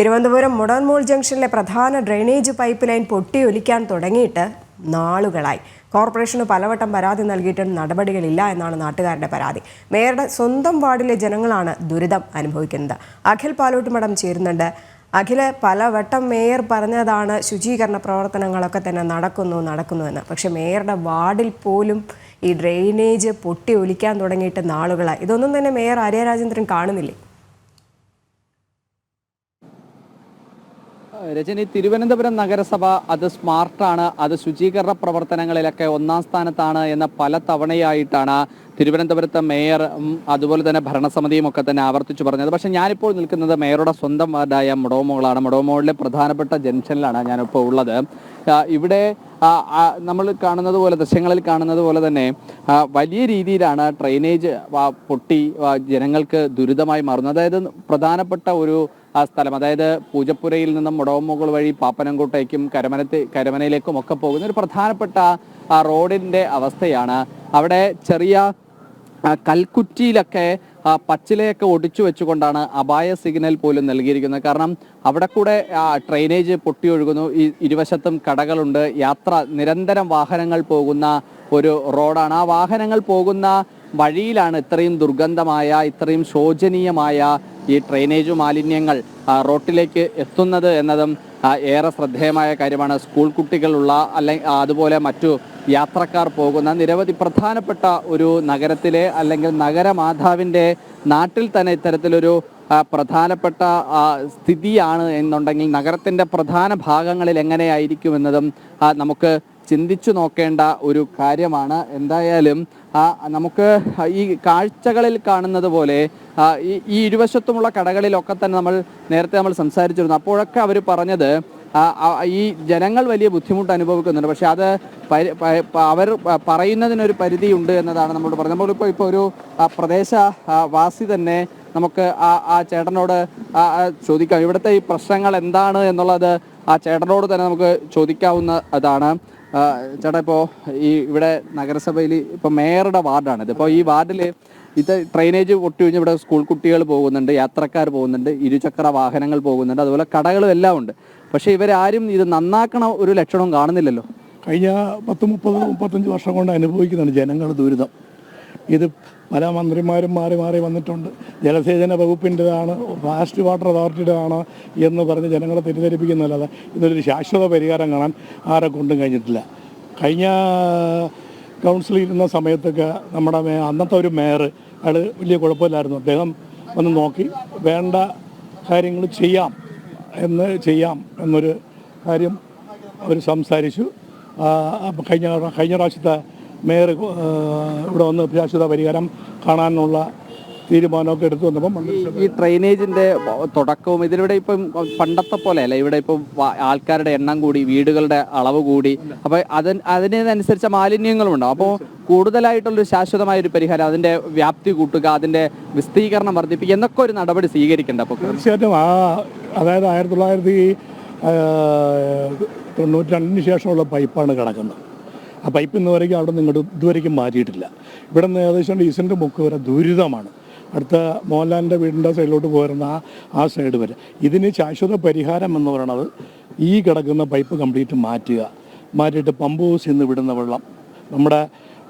തിരുവനന്തപുരം മുടൻമൂൾ ജംഗ്ഷനിലെ പ്രധാന drainage pipe line പൊട്ടിയൊലിക്കാൻ തുടങ്ങിയിട്ട് നാളുകളായി. കോർപ്പറേഷന് പലവട്ടം പരാതി നൽകിയിട്ടും നടപടികളില്ല എന്നാണ് നാട്ടുകാരുടെ പരാതി. മേയറുടെ സ്വന്തം വാർഡിലെ ജനങ്ങളാണ് ദുരിതം അനുഭവിക്കുന്നത്. അഖിൽ പാലോട്ട് പാലോട്ടുമടം ചേരുന്നുണ്ട്. അഖിൽ പലവട്ടം മേയർ പറഞ്ഞതാണ് ശുചീകരണ പ്രവർത്തനങ്ങളൊക്കെ തന്നെ നടക്കുന്നു നടക്കുന്നു എന്ന്. പക്ഷെ മേയറുടെ വാർഡിൽ പോലും ഈ ഡ്രെയിനേജ് പൊട്ടി ഒലിക്കാൻ തുടങ്ങിയിട്ട് നാളുകളായി. ഇതൊന്നും തന്നെ മേയർ ആര്യ രാജേന്ദ്രൻ കാണുന്നില്ലേ? രജനി തിരുവനന്തപുരം നഗരസഭ അത് സ്മാർട്ടാണ് അത് ശുചീകരണ പ്രവർത്തനങ്ങളിലൊക്കെ ഒന്നാം സ്ഥാനത്താണ് എന്ന പല തവണയായിട്ടാണ് തിരുവനന്തപുരത്തെ മേയർ അതുപോലെ തന്നെ ഭരണസമിതിയും ഒക്കെ തന്നെ ആവർത്തിച്ചു പറഞ്ഞത്. പക്ഷേ ഞാനിപ്പോൾ നിൽക്കുന്നത് മേയറുടെ സ്വന്തം വാർഡായ മുടവമോളാണ് മുടവമോളിലെ പ്രധാനപ്പെട്ട ജംഗ്ഷനിലാണ് ഞാനിപ്പോൾ ഉള്ളത്. ഇവിടെ നമ്മൾ കാണുന്നത് പോലെ ദൃശ്യങ്ങളിൽ കാണുന്നത് പോലെ തന്നെ വലിയ രീതിയിലാണ് ഡ്രെയിനേജ് പൊട്ടി ജനങ്ങൾക്ക് ദുരിതമായി മാറുന്നത്. അതായത് പ്രധാനപ്പെട്ട ഒരു ആ സ്ഥലം. അതായത് പൂജപ്പുരയിൽ നിന്നും മുടവമുകൾ വഴി പാപ്പനംകോട്ടേക്കും കരമനത്തെ കരമനയിലേക്കും ഒക്കെ പോകുന്ന ഒരു പ്രധാനപ്പെട്ട ആ റോഡിന്റെ അവസ്ഥയാണ്. അവിടെ ചെറിയ കൽക്കുറ്റിയിലൊക്കെ പച്ചിലയൊക്കെ ഒടിച്ചു വെച്ചുകൊണ്ടാണ് അപായ സിഗ്നൽ പോലും നൽകിയിരിക്കുന്നത്. കാരണം അവിടെ കൂടെ ആ, ഡ്രെയിനേജ് പൊട്ടിയൊഴുകുന്നു ഈ ഇരുവശത്തും കടകളുണ്ട്. യാത്ര നിരന്തരം വാഹനങ്ങൾ പോകുന്ന ഒരു റോഡാണ്. ആ വാഹനങ്ങൾ പോകുന്ന വഴിയിലാണ് ഇത്രയും ദുർഗന്ധമായ ഇത്രയും ശോചനീയമായ ഈ ഡ്രെയിനേജ് മാലിന്യങ്ങൾ റോട്ടിലേക്ക് എത്തുന്നത് എന്നതും ഏറെ ശ്രദ്ധേയമായ കാര്യമാണ്. സ്കൂൾ കുട്ടികളുള്ള അല്ലെങ്കിൽ അതുപോലെ മറ്റു യാത്രക്കാർ പോകുന്ന നിരവധി പ്രധാനപ്പെട്ട ഒരു നഗരത്തിലെ അല്ലെങ്കിൽ നഗരമാതാവിന്റെ നാട്ടിൽ തന്നെ ഇത്തരത്തിലൊരു പ്രധാനപ്പെട്ട സ്ഥിതിയാണ് എന്നുണ്ടെങ്കിൽ നഗരത്തിന്റെ പ്രധാന ഭാഗങ്ങളിൽ എങ്ങനെയായിരിക്കുമെന്നതും നമുക്ക് ചിന്തിച്ചു നോക്കേണ്ട ഒരു കാര്യമാണ്. എന്തായാലും നമുക്ക് ഈ കാഴ്ചകളിൽ കാണുന്നത് പോലെ ഈ ഇരുവശത്തുമുള്ള കടകളിലൊക്കെ തന്നെ നമ്മൾ നേരത്തെ നമ്മൾ സംസാരിച്ചിരുന്നു. അപ്പോഴൊക്കെ അവർ പറഞ്ഞത് ഈ ജനങ്ങൾ വലിയ ബുദ്ധിമുട്ട് അനുഭവിക്കുന്നുണ്ട്. പക്ഷെ അത് അവർ പറയുന്നതിനൊരു പരിധിയുണ്ട് എന്നതാണ് നമ്മളോട് പറഞ്ഞത്. നമ്മളിപ്പോൾ ഇപ്പോൾ ഒരു പ്രദേശ വാസി തന്നെ നമുക്ക് ആ ആ ചേട്ടനോട് ചോദിക്കാം. ഇവിടുത്തെ ഈ പ്രശ്നങ്ങൾ എന്താണ് എന്നുള്ളത് ആ ചേട്ടനോട് തന്നെ നമുക്ക് ചോദിക്കാവുന്ന അതാണ്. ചേട്ടാ ഇപ്പോൾ ഈ ഇവിടെ നഗരസഭയിൽ ഇപ്പോൾ മേയറുടെ വാർഡാണ് ഇത്. ഇപ്പോൾ ഈ വാർഡിൽ ഇത് ഡ്രെയിനേജ് പൊട്ടിഴിഞ്ഞ് ഇവിടെ സ്കൂൾ കുട്ടികൾ പോകുന്നുണ്ട് യാത്രക്കാർ പോകുന്നുണ്ട് ഇരുചക്ര വാഹനങ്ങൾ പോകുന്നുണ്ട് അതുപോലെ കടകളും എല്ലാം ഉണ്ട്. പക്ഷേ ഇവരാരും ഇത് നന്നാക്കണ ഒരു ലക്ഷണവും കാണുന്നില്ലല്ലോ. കഴിഞ്ഞ പത്ത് മുപ്പത് മുപ്പത്തഞ്ച് വർഷം കൊണ്ട് അനുഭവിക്കുന്നുണ്ട് ജനങ്ങൾ ദുരിതം. ഇത് പല മന്ത്രിമാരും മാറി മാറി വന്നിട്ടുണ്ട്. ജലസേചന വകുപ്പിന്റെതാണ് ഫാസ്റ്റ് വാട്ടർ അതോറിറ്റിയുടെതാണ് എന്ന് പറഞ്ഞ് ജനങ്ങളെ തെറ്റിദ്ധരിപ്പിക്കുന്നതല്ലാതെ ഇതൊരു ശാശ്വത പരിഹാരം കാണാൻ ആരെ കൊണ്ടും കഴിഞ്ഞിട്ടില്ല. കഴിഞ്ഞ കൗൺസിലിൽ ഇരുന്ന സമയത്തൊക്കെ നമ്മുടെ അന്നത്തെ ഒരു മേയർ അയാൾ വലിയ കുഴപ്പമില്ലായിരുന്നു. അദ്ദേഹം ഒന്ന് നോക്കി വേണ്ട കാര്യങ്ങൾ ചെയ്യാം എന്ന് ചെയ്യാം എന്നൊരു കാര്യം അവർ സംസാരിച്ചു. കഴിഞ്ഞ കഴിഞ്ഞ പ്രാവശ്യത്തെ മേയർ ഇവിടെ വന്ന് അഭിലാഷിത പരിഹാരം കാണാനുള്ള തീരുമാനമൊക്കെ എടുത്തു വന്നപ്പം ഈ- ഡ്രെയിനേജിന്റെ തുടക്കവും ഇതിലൂടെ ഇപ്പം പണ്ടത്തെ പോലെ അല്ല ഇവിടെ ഇപ്പം ആൾക്കാരുടെ എണ്ണം കൂടി വീടുകളുടെ അളവ് കൂടി. അപ്പൊ അതിന് അതിനനുസരിച്ച മാലിന്യങ്ങളും ഉണ്ടാവും അപ്പോൾ കൂടുതലായിട്ടുള്ളൊരു ശാശ്വതമായ ഒരു പരിഹാരം അതിന്റെ വ്യാപ്തി കൂട്ടുക അതിന്റെ വിസ്തീകരണം വർദ്ധിപ്പിക്കുക എന്നൊക്കെ ഒരു നടപടി സ്വീകരിക്കേണ്ട അപ്പോൾ തീർച്ചയായിട്ടും ആ അതായത് ആയിരത്തി തൊള്ളായിരത്തി തൊണ്ണൂറ്റി രണ്ടിന് ശേഷമുള്ള പൈപ്പാണ് കിടക്കുന്നത്. ആ പൈപ്പ് ഇന്ന് വരയ്ക്കും അവിടെ നിന്ന് ഇങ്ങോട്ട് ഇതുവരയ്ക്കും മാറ്റിയിട്ടില്ല. ഇവിടെ നിന്ന് ഏകദേശം ഡീസന്റെ മുക്ക് വരെ ദുരിതമാണ്. അടുത്ത മോഹൻലാലിന്റെ വീടിന്റെ സൈഡിലോട്ട് പോരുന്ന ആ ആ സൈഡ് വരെ. ഇതിന് ശാശ്വത പരിഹാരം എന്ന് പറയുന്നത് ഈ കിടക്കുന്ന പൈപ്പ് കംപ്ലീറ്റ് മാറ്റുക. മാറ്റിയിട്ട് പമ്പ് ഹൗസിൽ നിന്ന് വിടുന്ന വെള്ളം. നമ്മുടെ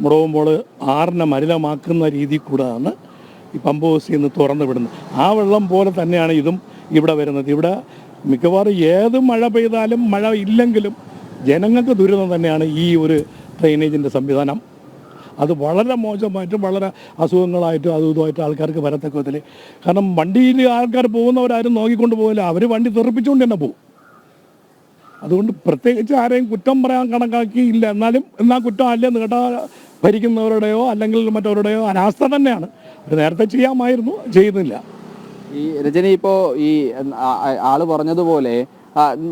മുടവുമ്പോൾ ആറിനെ മലിനമാക്കുന്ന രീതിയിൽ കൂടാണ് ഈ പമ്പ് ഹൗസിൽ നിന്ന് തുറന്ന് വിടുന്നത്. ആ വെള്ളം പോലെ തന്നെയാണ് ഇതും ഇവിടെ വരുന്നത്. ഇവിടെ മിക്കവാറും ഏത് മഴ പെയ്താലും മഴ ഇല്ലെങ്കിലും ജനങ്ങൾക്ക് ദുരിതം തന്നെയാണ് ഈ ഒരു ഡ്രെയിനേജിന്റെ സംവിധാനം. അത് വളരെ മോശമായിട്ടും വളരെ അസുഖങ്ങളായിട്ടും അതും ഇതുമായിട്ട് ആൾക്കാർക്ക് വരത്തക്ക വിധത്തിൽ കാരണം വണ്ടിയിൽ ആൾക്കാർ പോകുന്നവരാരും നോക്കിക്കൊണ്ട് പോകില്ല അവർ വണ്ടി തെറിപ്പിച്ചുകൊണ്ട് തന്നെ പോകും. അതുകൊണ്ട് പ്രത്യേകിച്ച് ആരെയും കുറ്റം പറയാൻ കണക്കാക്കിയില്ല. എന്നാലും എന്നാൽ കുറ്റം അല്ലെന്ന് കേട്ടാൽ ഭരിക്കുന്നവരുടെയോ അല്ലെങ്കിൽ മറ്റവരുടെയോ അനാസ്ഥ തന്നെയാണ്. ഒരു നേരത്തെ ചെയ്യാമായിരുന്നു ചെയ്യുന്നില്ല ഈ രജനി ഇപ്പോൾ ഈ ആൾ പറഞ്ഞതുപോലെ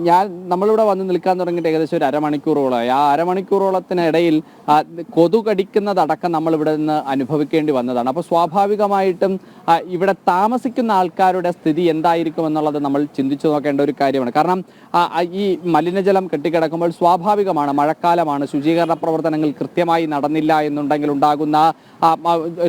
ഞാൻ നമ്മളിവിടെ വന്ന് നിൽക്കാൻ തുടങ്ങിയിട്ട് ഏകദേശം ഒരു അരമണിക്കൂറോളമായി. ആ അരമണിക്കൂറോളത്തിനിടയിൽ കൊതു നമ്മൾ ഇവിടെ നിന്ന് അനുഭവിക്കേണ്ടി വന്നതാണ്. അപ്പോൾ സ്വാഭാവികമായിട്ടും ഇവിടെ താമസിക്കുന്ന ആൾക്കാരുടെ സ്ഥിതി എന്തായിരിക്കും എന്നുള്ളത് നമ്മൾ ചിന്തിച്ചു നോക്കേണ്ട ഒരു കാര്യമാണ്. കാരണം ഈ മലിനജലം കെട്ടിക്കിടക്കുമ്പോൾ സ്വാഭാവികമാണ് മഴക്കാലമാണ് ശുചീകരണ പ്രവർത്തനങ്ങൾ കൃത്യമായി നടന്നില്ല എന്നുണ്ടെങ്കിൽ ഉണ്ടാകുന്ന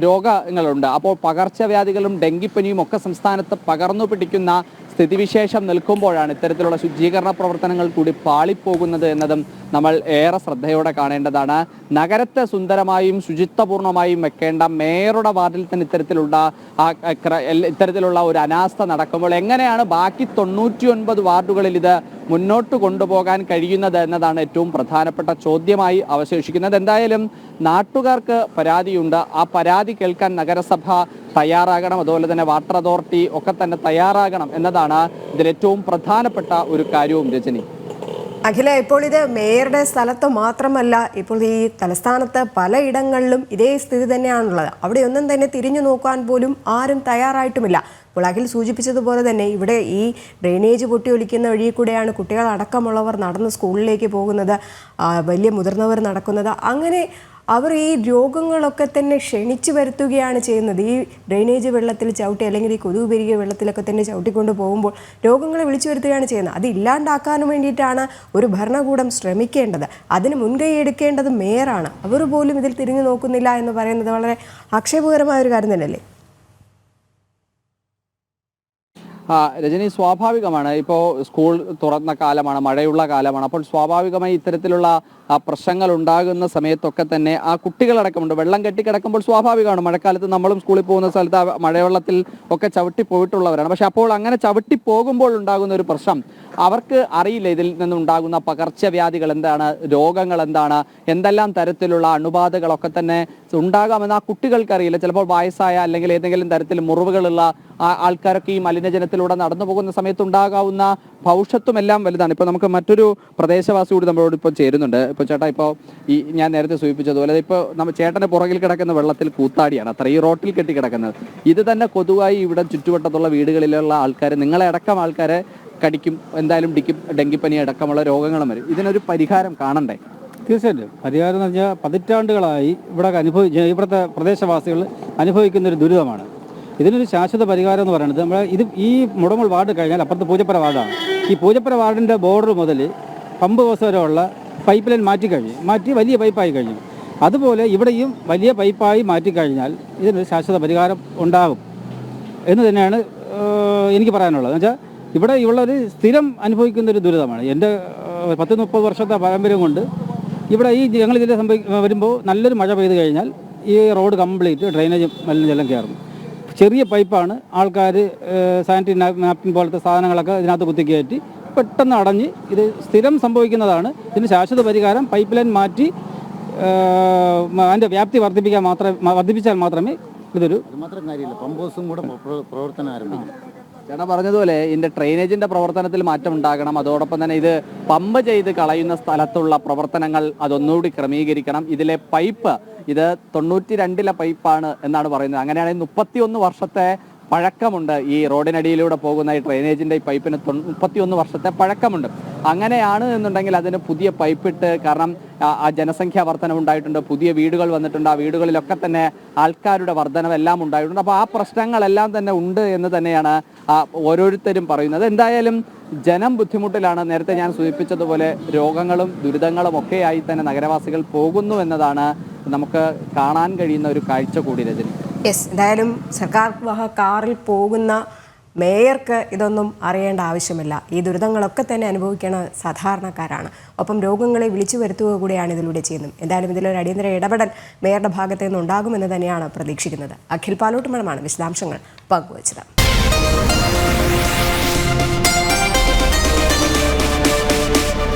രോഗങ്ങളുണ്ട്. അപ്പോൾ പകർച്ചവ്യാധികളും ഡെങ്കിപ്പനിയും ഒക്കെ സംസ്ഥാനത്ത് പകർന്നു പിടിക്കുന്ന സ്ഥിതിവിശേഷം നിൽക്കുമ്പോഴാണ് ഇത്തരത്തിലുള്ള ശുചീകരണ പ്രവർത്തനങ്ങൾ കൂടി പാളിപ്പോകുന്നത് എന്നതും നമ്മൾ ഏറെ ശ്രദ്ധയോടെ കാണേണ്ടതാണ്. നഗരത്തെ സുന്ദരമായും ശുചിത്വപൂർണമായും വെക്കേണ്ട മേയറുടെ വാർഡിൽ തന്നെ ഇത്തരത്തിലുള്ള ഇത്തരത്തിലുള്ള ഒരു അനാസ്ഥ നടക്കുമ്പോൾ എങ്ങനെയാണ് ബാക്കി തൊണ്ണൂറ്റി ഒൻപത് വാർഡുകളിൽ ഇത് മുന്നോട്ട് കൊണ്ടുപോകാൻ കഴിയുന്നത് എന്നതാണ് ഏറ്റവും പ്രധാനപ്പെട്ട ചോദ്യമായി അവശേഷിക്കുന്നത്. എന്തായാലും നാട്ടുകാർക്ക് പരാതിയുണ്ട്. ആ പരാതി കേൾക്കാൻ നഗരസഭ തയ്യാറാകണം. അതുപോലെ തന്നെ വാട്ടർ അതോറിറ്റി ഒക്കെ തന്നെ തയ്യാറാകണം എന്നതാണ് ഇതിൽ ഏറ്റവും പ്രധാനപ്പെട്ട ഒരു കാര്യവും രജനി. അഖില ഇപ്പോൾ ഇത് മേയറുടെ സ്ഥലത്ത് മാത്രമല്ല ഇപ്പോൾ ഈ തലസ്ഥാനത്ത് പലയിടങ്ങളിലും ഇതേ സ്ഥിതി തന്നെയാണുള്ളത്. അവിടെ ഒന്നും തന്നെ തിരിഞ്ഞു നോക്കാൻ പോലും ആരും തയ്യാറായിട്ടുമില്ല. ഇപ്പോൾ അഖിൽ സൂചിപ്പിച്ചതുപോലെ തന്നെ ഇവിടെ ഈ ഡ്രെയിനേജ് പൊട്ടി ഒലിക്കുന്ന വഴി കൂടെയാണ് കുട്ടികൾ അടക്കമുള്ളവർ നടന്ന് സ്കൂളിലേക്ക് പോകുന്നത് വലിയ മുതിർന്നവർ നടക്കുന്നത്. അങ്ങനെ അവർ ഈ രോഗങ്ങളൊക്കെ തന്നെ ക്ഷണിച്ചു വരുത്തുകയാണ് ചെയ്യുന്നത്. ഈ ഡ്രെയിനേജ് വെള്ളത്തിൽ ചവിട്ടി അല്ലെങ്കിൽ ഈ കൊതുക് പെരുകിയ വെള്ളത്തിലൊക്കെ തന്നെ ചവിട്ടിക്കൊണ്ട് പോകുമ്പോൾ രോഗങ്ങളെ വിളിച്ചു വരുത്തുകയാണ് ചെയ്യുന്നത്. അത് ഇല്ലാണ്ടാക്കാനും വേണ്ടിയിട്ടാണ് ഒരു ഭരണകൂടം ശ്രമിക്കേണ്ടത്. അതിന് മുൻകൈ എടുക്കേണ്ടത് മേയറാണ്. അവർ പോലും ഇതിൽ തിരിഞ്ഞു നോക്കുന്നില്ല എന്ന് പറയുന്നത് വളരെ ആക്ഷേപകരമായ ഒരു കാര്യം തന്നെയല്ലേ ആ രജനി സ്വാഭാവികമാണ്. ഇപ്പോൾ സ്കൂൾ തുറന്ന കാലമാണ് മഴയുള്ള കാലമാണ്. അപ്പോൾ സ്വാഭാവികമായി ഇത്തരത്തിലുള്ള പ്രശ്നങ്ങൾ ഉണ്ടാകുന്ന സമയത്തൊക്കെ തന്നെ ആ കുട്ടികളടക്കമുണ്ട്. വെള്ളം കെട്ടിക്കിടക്കുമ്പോൾ സ്വാഭാവികമാണ്. മഴക്കാലത്ത് നമ്മളും സ്കൂളിൽ പോകുന്ന സ്ഥലത്ത് മഴവെള്ളത്തിൽ ഒക്കെ ചവിട്ടി പോയിട്ടുള്ളവരാണ്. പക്ഷെ അപ്പോൾ അങ്ങനെ ചവിട്ടി പോകുമ്പോൾ ഉണ്ടാകുന്ന ഒരു പ്രശ്നം അവർക്ക് അറിയില്ല ഇതിൽ നിന്നുണ്ടാകുന്ന പകർച്ചവ്യാധികൾ എന്താണ് രോഗങ്ങൾ എന്താണ് എന്തെല്ലാം തരത്തിലുള്ള അണുബാധകളൊക്കെ തന്നെ ഉണ്ടാകാമെന്ന് ആ കുട്ടികൾക്ക് അറിയില്ല ചിലപ്പോൾ വയസ്സായ അല്ലെങ്കിൽ ഏതെങ്കിലും തരത്തിൽ മുറിവുകളുള്ള ആൾക്കാരൊക്കെ ഈ മലിനജനത്തിലൂടെ നടന്നു പോകുന്ന സമയത്ത് ഉണ്ടാകാവുന്ന ഭവിഷ്യത്വം എല്ലാം വലുതാണ്. ഇപ്പോൾ നമുക്ക് മറ്റൊരു പ്രദേശവാസി കൂടി നമ്മളോട് ഇപ്പോൾ ചേരുന്നുണ്ട്. ഇപ്പോൾ ചേട്ടാ ഇപ്പോൾ ഈ ഞാൻ നേരത്തെ സൂചിപ്പിച്ചതുപോലെ ഇപ്പോൾ നമ്മൾ ചേട്ടന്റെ പുറകിൽ കിടക്കുന്ന വെള്ളത്തിൽ കൂത്താടിയാണ്. അത്ര ഈ റോട്ടിൽ കെട്ടി കിടക്കുന്നത് ഇത് തന്നെ കൊതുവായി ഇവിടെ ചുറ്റുവട്ടത്തുള്ള വീടുകളിലുള്ള ആൾക്കാർ നിങ്ങളെ അടക്കം ആൾക്കാരെ കടിക്കും എന്തായാലും ഡിക്കും ഡെങ്കിപ്പനി അടക്കമുള്ള രോഗങ്ങളും വരും. ഇതിനൊരു പരിഹാരം കാണണ്ടേ? തീർച്ചയായിട്ടും. പരിഹാരം എന്ന് പറഞ്ഞാൽ പതിറ്റാണ്ടുകളായി ഇവിടെ അനുഭവി ഇവിടുത്തെ പ്രദേശവാസികൾ അനുഭവിക്കുന്ന ഒരു ദുരിതമാണ്. ഇതിനൊരു ശാശ്വത പരിഹാരം എന്ന് പറയുന്നത് നമ്മൾ ഇത് ഈ മുടമൽ വാർഡ് കഴിഞ്ഞാൽ അപ്പുറത്ത് പൂജപ്പുര വാർഡാണ്. ഈ പൂജപ്പുര വാർഡിന്റെ ബോർഡർ മുതൽ പമ്പ് ബസ് വരെയുള്ള പൈപ്പ് ലൈൻ മാറ്റിക്കഴിഞ്ഞു മാറ്റി വലിയ പൈപ്പായി കഴിഞ്ഞു. അതുപോലെ ഇവിടെയും വലിയ പൈപ്പായി മാറ്റിക്കഴിഞ്ഞാൽ ഇതിനൊരു ശാശ്വത പരിഹാരം ഉണ്ടാകും എന്ന് തന്നെയാണ് എനിക്ക് പറയാനുള്ളത്. എന്ന് വെച്ചാൽ ഇവിടെ ഉള്ളൊരു സ്ഥിരം അനുഭവിക്കുന്ന ഒരു ദുരിതമാണ്. എന്റെ പത്ത് മുപ്പത് വർഷത്തെ പാരമ്പര്യം കൊണ്ട് ഇവിടെ ഈ ഞങ്ങൾ ഇതിന്റെ സംഭവി വരുമ്പോൾ നല്ലൊരു മഴ പെയ്ത് കഴിഞ്ഞാൽ ഈ റോഡ് കംപ്ലീറ്റ് ഡ്രെയിനേജ് മലിനജലം കയറും ചെറിയ പൈപ്പാണ് ആൾക്കാർ സാനിറ്ററി നാപ്കിൻ പോലത്തെ സാധനങ്ങളൊക്കെ ഇതിനകത്ത് കുത്തി കുത്തിക്കയറ്റി പെട്ടെന്ന് അടഞ്ഞ് ഇത് സ്ഥിരം സംഭവിക്കുന്നതാണ്. ഇതിന് ശാശ്വത പരിഹാരം പൈപ്പ് ലൈൻ മാറ്റി അതിന്റെ വ്യാപ്തി വർദ്ധിപ്പിക്കാൻ മാത്രമേ വർദ്ധിപ്പിച്ചാൽ മാത്രമേ ഇതൊരു മാത്രം കാര്യമില്ല പമ്പോസും കൂടെ പ്രവർത്തനം ആരംഭിക്കണം ചേട്ടാ പറഞ്ഞതുപോലെ ഇതിന്റെ ഡ്രെയിനേജിന്റെ പ്രവർത്തനത്തിൽ മാറ്റം ഉണ്ടാകണം. അതോടൊപ്പം തന്നെ ഇത് പമ്പ് ചെയ്ത് കളയുന്ന സ്ഥലത്തുള്ള പ്രവർത്തനങ്ങൾ അതൊന്നുകൂടി ക്രമീകരിക്കണം. ഇതിലെ പൈപ്പ് ഇത് തൊണ്ണൂറ്റി രണ്ടിലെ പൈപ്പാണ് എന്നാണ് പറയുന്നത്. അങ്ങനെയാണെങ്കിൽ മുപ്പത്തിയൊന്ന് വർഷത്തെ പഴക്കമുണ്ട് ഈ റോഡിനടിയിലൂടെ പോകുന്ന ഈ ഡ്രെയിനേജിന്റെ ഈ പൈപ്പിന് മുപ്പത്തിയൊന്ന് വർഷത്തെ പഴക്കമുണ്ട്. അങ്ങനെയാണ് എന്നുണ്ടെങ്കിൽ അതിന് പുതിയ പൈപ്പിട്ട് കാരണം ആ- ജനസംഖ്യ വർധനം ഉണ്ടായിട്ടുണ്ട്. പുതിയ വീടുകൾ വന്നിട്ടുണ്ട്. ആ വീടുകളിലൊക്കെ തന്നെ ആൾക്കാരുടെ വർധനം എല്ലാം ഉണ്ടായിട്ടുണ്ട്. അപ്പോൾ ആ പ്രശ്നങ്ങളെല്ലാം തന്നെ ഉണ്ട് എന്ന് തന്നെയാണ് ഓരോരുത്തരും പറയുന്നത്. എന്തായാലും ജനം ബുദ്ധിമുട്ടിലാണ്. നേരത്തെ ഞാൻ സൂചിപ്പിച്ചതുപോലെ രോഗങ്ങളും ദുരിതങ്ങളും ഒക്കെയായി തന്നെ നഗരവാസികൾ പോകുന്നു എന്നതാണ് നമുക്ക് കാണാൻ കഴിയുന്ന ഒരു കാഴ്ച കൂടി രചന യെസ് എന്തായാലും സർക്കാർ കാറിൽ പോകുന്ന മേയർക്ക് ഇതൊന്നും അറിയേണ്ട ആവശ്യമില്ല. ഈ ദുരിതങ്ങളൊക്കെ തന്നെ അനുഭവിക്കുന്ന സാധാരണക്കാരാണ്. ഒപ്പം രോഗങ്ങളെ വിളിച്ചു വരുത്തുക കൂടിയാണ് ഇതിലൂടെ ചെയ്യുന്നത്. എന്തായാലും ഇതിലൊരു അടിയന്തര ഇടപെടൽ മേയറുടെ ഭാഗത്ത് നിന്ന് ഉണ്ടാകുമെന്ന് തന്നെയാണ് പ്രതീക്ഷിക്കുന്നത്. അഖിൽ പാലോട്ട് പാലോട്ടുമണമാണ് വിശദാംശങ്ങൾ പങ്കുവച്ചത്.